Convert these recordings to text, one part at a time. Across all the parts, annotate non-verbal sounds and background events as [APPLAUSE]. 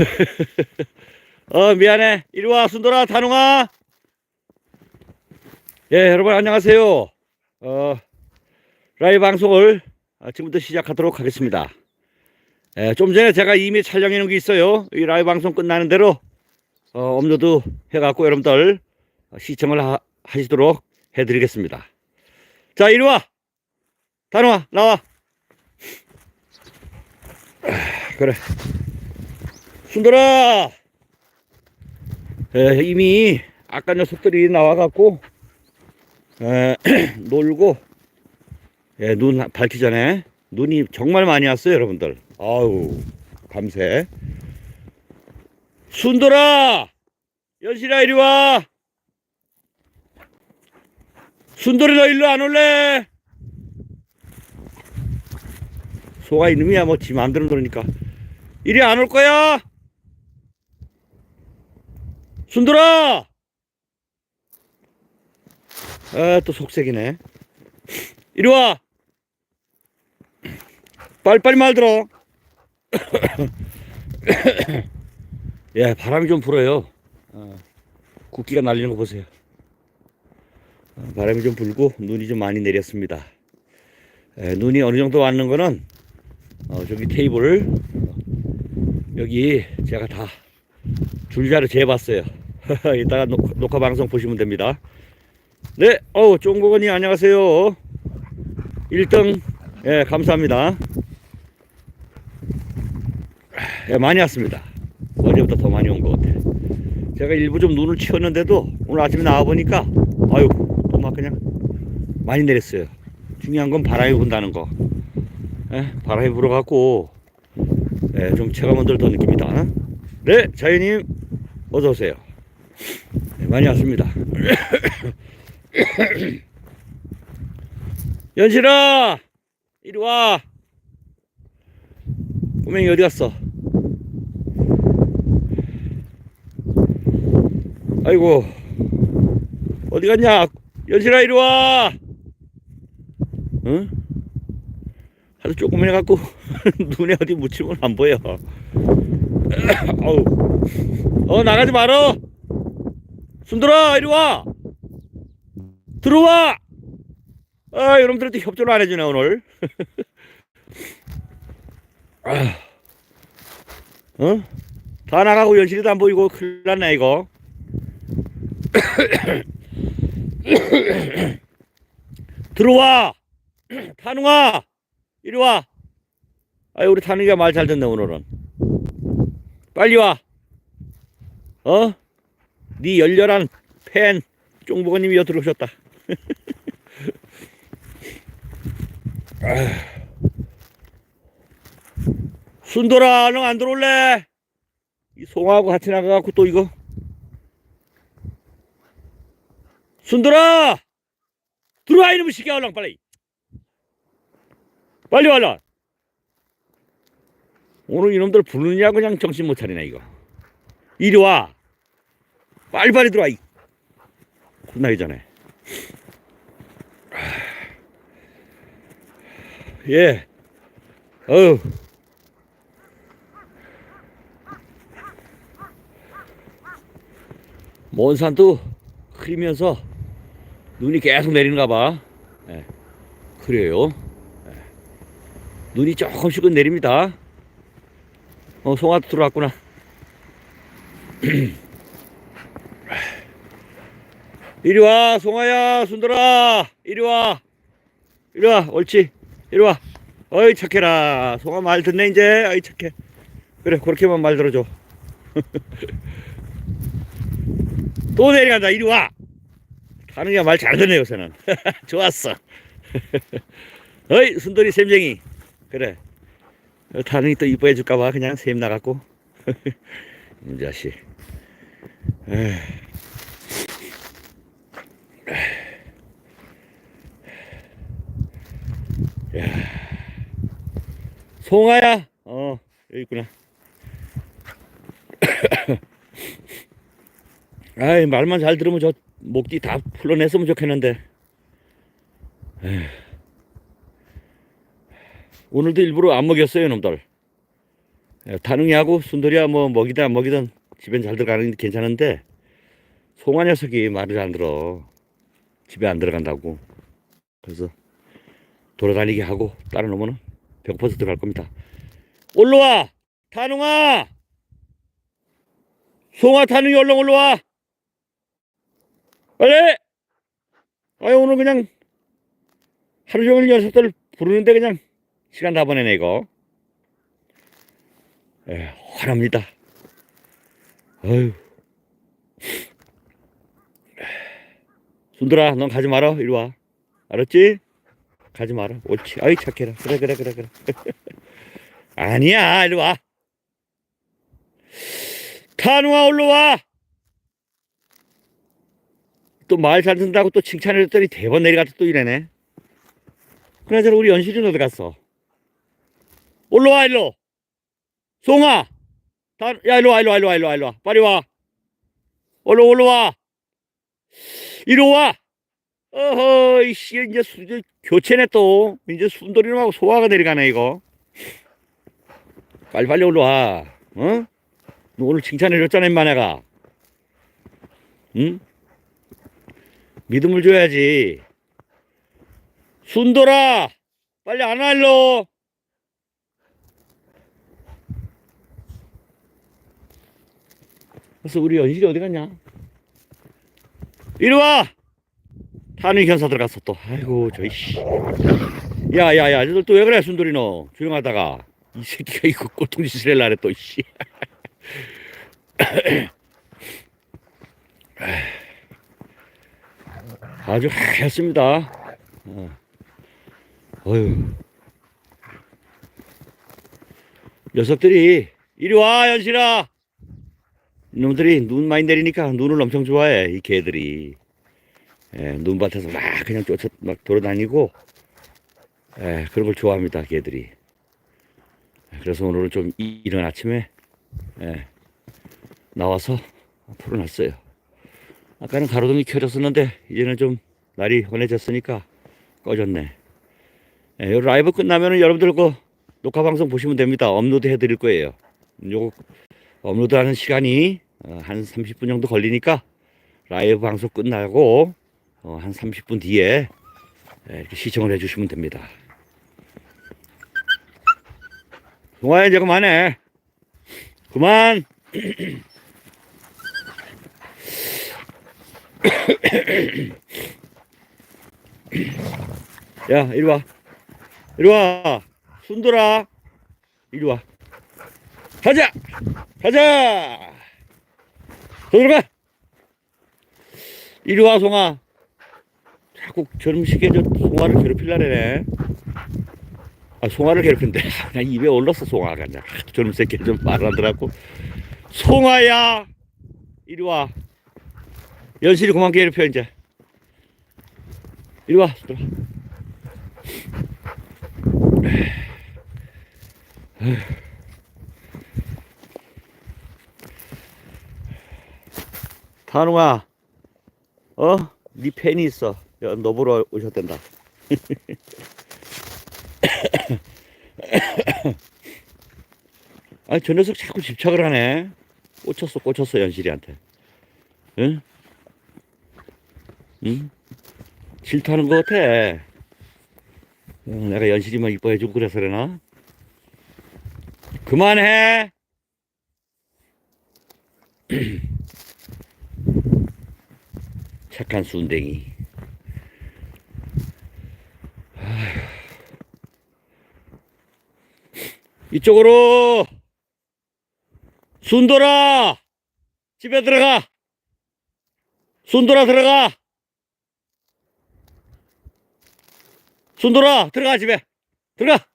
[LAUGHS] 어 미안해. 이리 와 순돌아. 단웅아. 예 여러분 안녕하세요. 어 라이브 방송을 아, 지금부터 시작하도록 하겠습니다. 예, 좀 전에 제가 이미 촬영해 놓은 게 있어요. 이 라이브 방송 끝나는 대로 어, 업로드 해갖고 여러분들 시청을 하, 하시도록 해드리겠습니다. 자 이리 와. 단웅아 나와. 아, 그래 순돌아 에, 이미 아까 녀석들이 나와갖고 에, [CLEARS THROAT] 놀고 예, 눈 밝기 전에 눈이 정말 많이 왔어요 여러분들. 아우 밤새. 순돌아! 연실아 이리 와! 순돌이 너 일로 안 올래? 소가 이놈이야 뭐 지 마음대로 그러니까. 이리 안 올 거야 순돌아! 아, 또 속색이네. 이리 와! 빨리빨리 말 들어. 예, 바람이 좀 불어요. 어, 국기가 날리는 거 보세요. 어, 바람이 좀 불고 눈이 좀 많이 내렸습니다. 예, 눈이 어느 정도 왔는 거는 어, 저기 테이블을 어, 여기 제가 다 줄자로 재봤어요. [LAUGHS] 이따가 녹- 녹화 방송 보시면 됩니다. 네, 어우, 쫑고건이 안녕하세요. 1등, 예, 감사합니다. 예, 많이 왔습니다. 어제보다 더 많이 온 것 같아. 제가 일부 좀 눈을 치웠는데도 오늘 아침에 나와보니까, 아유, 또 막 그냥 많이 내렸어요. 중요한 건 바람이 분다는 거. 예, 바람이 불어갖고, 예, 좀 체감온도를 더 느낍니다. 네, 자연님, 어서오세요. 네, 많이 왔습니다. [COUGHS] 연실아! 이리 와! 꼬맹이 어디 갔어? 아이고, 어디 갔냐? 연실아, 이리 와! 응? 하도 조금 해갖고 [LAUGHS] 눈에 어디 묻히면 안 보여. [COUGHS] 어우. 어 나가지 말어 순돌아 이리 와. 들어와. 아 여러분들한테 협조를 안 해주네 오늘. [LAUGHS] 아. 어? 다 나가고 연실이도 안 보이고 큰일 났네 이거. [COUGHS] 들어와. 타능아 이리 와. 아이 우리 타능이가 말 잘 듣네 오늘은. 빨리 와. 어? 네 열렬한 팬 쫑보건님이 여 들어오셨다. [LAUGHS] 아휴. 순돌아, 너 안 들어올래? 이 송하고 같이 나가갖고 또 이거. 순돌아! 들어와, 이놈의 시끼야, 얼른 빨리. 빨리 와, 얼른. 오늘 이놈들 부르느냐, 그냥 정신 못 차리네, 이거. 이리 와. 빨리빨리 들어와. 이. 끝나기 전에. 예. 어우. 먼 산도 흐리면서 눈이 계속 내리는가 봐. 예. 그래요. 예. 눈이 조금씩은 내립니다. 어, 송아도 들어왔구나. [CLEARS THROAT] 이리 와, 송아야, 순돌아, 이리 와, 이리 와, 옳지, 이리 와. 어이 착해라, 송아 말 듣네 이제, 어이 착해. 그래, 그렇게만 말 들어줘. [LAUGHS] 또 내려간다, 이리 와. 타는 게말잘 듣네 요새는. [LAUGHS] 좋았어. [LAUGHS] 어이 순돌이 샘쟁이, 그래. 타는이 또 이뻐해 줄까봐 그냥 샘 나갔고. 이 자식. 에휴. 야. 송아야. 어, 여기 있구나. [COUGHS] 아이, 말만 잘 들으면 저 목뒤 다 풀어냈으면 좋겠는데. 에휴. 오늘도 일부러 안 먹였어요, 놈들. 예, 타능이하고 순돌이야 뭐 먹이다 먹이든 집엔 잘 들어가는 게 괜찮은데 송아 녀석이 말을 안 들어 집에 안 들어간다고. 그래서 돌아다니게 하고 따라 놓으면 배고파서 들어갈 겁니다. 올라와! 타능아! 송아 타능이 얼른 올라와! 빨리! 아유 오늘 그냥 하루 종일 녀석들 부르는데 그냥 시간 다 보내네 이거. 에 화납니다. 아유 순들아 넌 가지 마라. 이리 와. 알았지? 가지 마라. 옳지. 아이 착해라. 그래 그래 그래 그래. [LAUGHS] 아니야. 이리 와. 타누아 올라와. 또 말 잘 듣는다고 또 칭찬해줬더니 대번 내려가서 또 이래네. 그나저나 우리 연실이는 어디 갔어? 올라와 일로. 송아. 다, 야 일로 와 일로 와 일로 와 일로 와 와. 빨리 와 이리 와. 어허 이씨 이제 수, 이제 교체네 또. 이제 순돌이놈하고 소화가 내려가네 이거. 빨리빨리 올라와. 어? 너 오늘 칭찬해줬잖아 임마 내가. 응? 믿음을 줘야지. 순돌아 빨리 안와 일로. 그래서 우리 연실이 어디 갔냐 이리 와. 타는 현사 들어갔어 또. 아이고 저이 씨. 야야야 너들 또 왜 그래 순돌이 너 조용하다가. 이 새끼가 이거 꼴통 짓을 해라래 또 이씨. [COUGHS] 아주 하얗습니다. 어. 어휴. 녀석들이 이리 와 연실아 이놈들이 눈 많이 내리니까 눈을 엄청 좋아해 이 개들이. 예, 눈밭에서 막 그냥 쫓아 막 돌아다니고 예, 그런 걸 좋아합니다 개들이. 예, 그래서 오늘은 좀 이- 이른 아침에 예, 나와서 풀어놨어요. 아까는 가로등이 켜졌었는데 이제는 좀 날이 환해졌으니까 꺼졌네. 예, 요 라이브 끝나면은 여러분들 그 녹화 방송 보시면 됩니다. 업로드 해드릴 거예요. 요거 업로드하는 시간이 어, 한 30분 정도 걸리니까 라이브 방송 끝나고 어, 한 30분 뒤에 예, 이렇게 시청을 해주시면 됩니다. 동아야 이제 그만해. 그만. [COUGHS] 야 이리 와. 이리 와. 순돌아. 이리 와. 가자. 가자. 더 들어가. 이리 와, 송아. 자꾸 시기에 저 송아를 괴롭힐라네. 아, 송아를 괴롭힌대. 그냥 [LAUGHS] 입에 올랐어, 송아가. 그냥. 저놈 새끼 좀 말하더라고. 송아야! 이리 와. 연실이 그만 괴롭혀, 이제. 이리 와, 들어. 단웅아, 어? 네 팬이 있어. 야, 너 보러 오셨단다. [COUGHS] 아, 저 녀석 자꾸 집착을 하네. 꽂혔어, 꽂혔어, 연실이한테. 응? 응? 질투하는 것 같아. 응, 내가 연실이만 이뻐해주고 그래서 그러나? 그만해! [COUGHS] 착한 순댕이. 이쪽으로! 순돌아! 집에 들어가! 순돌아 들어가! 순돌아 들어가 집에! 들어가!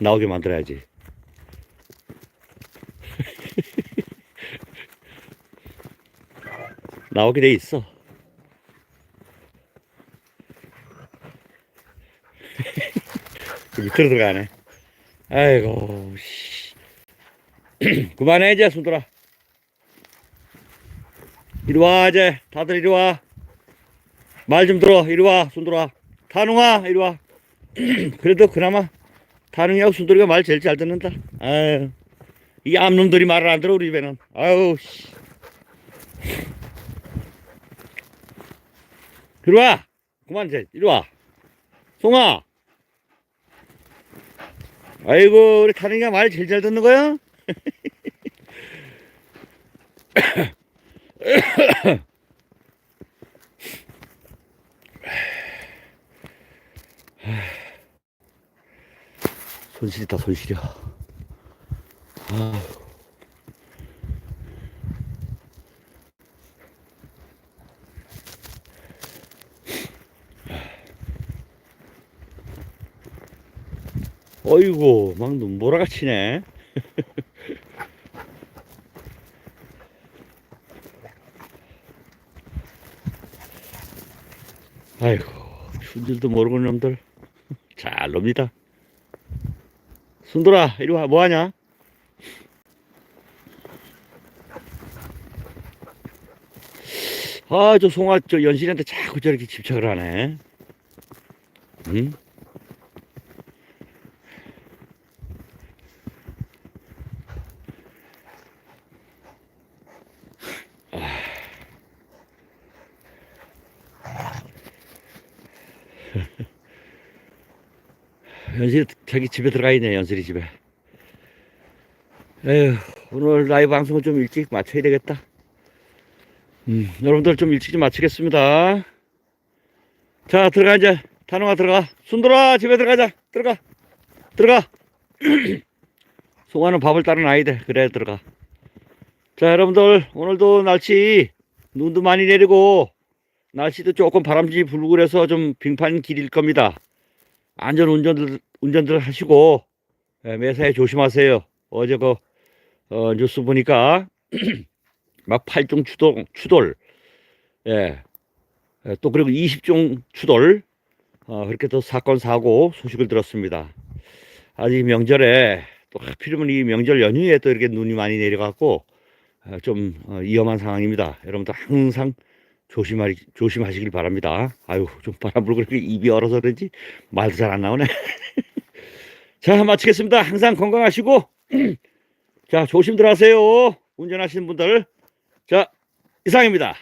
나오게 만들어야지 나오게 돼 있어. [LAUGHS] 그 밑으로 들어가네. 아이고, 씨. [CLEARS THROAT] 그만해, 이제, 손들아. 이리 와, 이제. 다들 이리 와. 말 좀 들어. 이리 와, 손들아. 단웅아, 이리 와. [CLEARS THROAT] 그래도 그나마 타능이하고 순돌이가 말 제일 잘 듣는다. 아유, 이 암놈들이 말을 안 들어 우리 집에는. 아유 씨. 이리 와. 그만 이제 이리 와. 송아. 아이고 우리 타능이가 말 제일 잘 듣는 거야? [COUGHS] 손실이다 손실이야. 아. 어이구 막 눈보라가 치네. [LAUGHS] 아이고 춘 줄도 모르는 놈들 잘 놉니다. 순돌아 이리 와 뭐하냐? 아 저 송아 저 연신한테 자꾸 저렇게 집착을 하네. 응? 연슬이 자기 집에 들어가 있네 연슬이 집에. 에휴 오늘 라이브 방송을 좀 일찍 마쳐야 되겠다. 음, 여러분들 좀 일찍 좀 마치겠습니다. 자 들어가 이제. 단호가 들어가. 순돌아 집에 들어가자. 들어가. 들어가. [CLEARS THROAT] 송아는 밥을 놔야 돼 그래 들어가. 자 여러분들 오늘도 날씨 눈도 많이 내리고 날씨도 조금 바람이 불고 그래서 좀 빙판 길일 겁니다 안전 운전들 운전들 하시고 예, 매사에 조심하세요. 어제 그 어, 뉴스 보니까 [CLEARS THROAT] 막 8종 추돌 추돌 예. 예, 또 그리고 20종 추돌 어, 그렇게 또 사건 사고 소식을 들었습니다. 아직 명절에 또 하필이면 이 명절 연휴에 또 이렇게 눈이 많이 내려갖고 어, 좀 어, 위험한 상황입니다. 여러분들 항상 조심하, 조심하시길 바랍니다. 아유, 좀 바람 불고 그렇게 입이 얼어서 그런지 말도 잘 안 나오네. [LAUGHS] 자, 마치겠습니다. 항상 건강하시고, [CLEARS THROAT] 자, 조심들 하세요. 운전하시는 분들. 자, 이상입니다.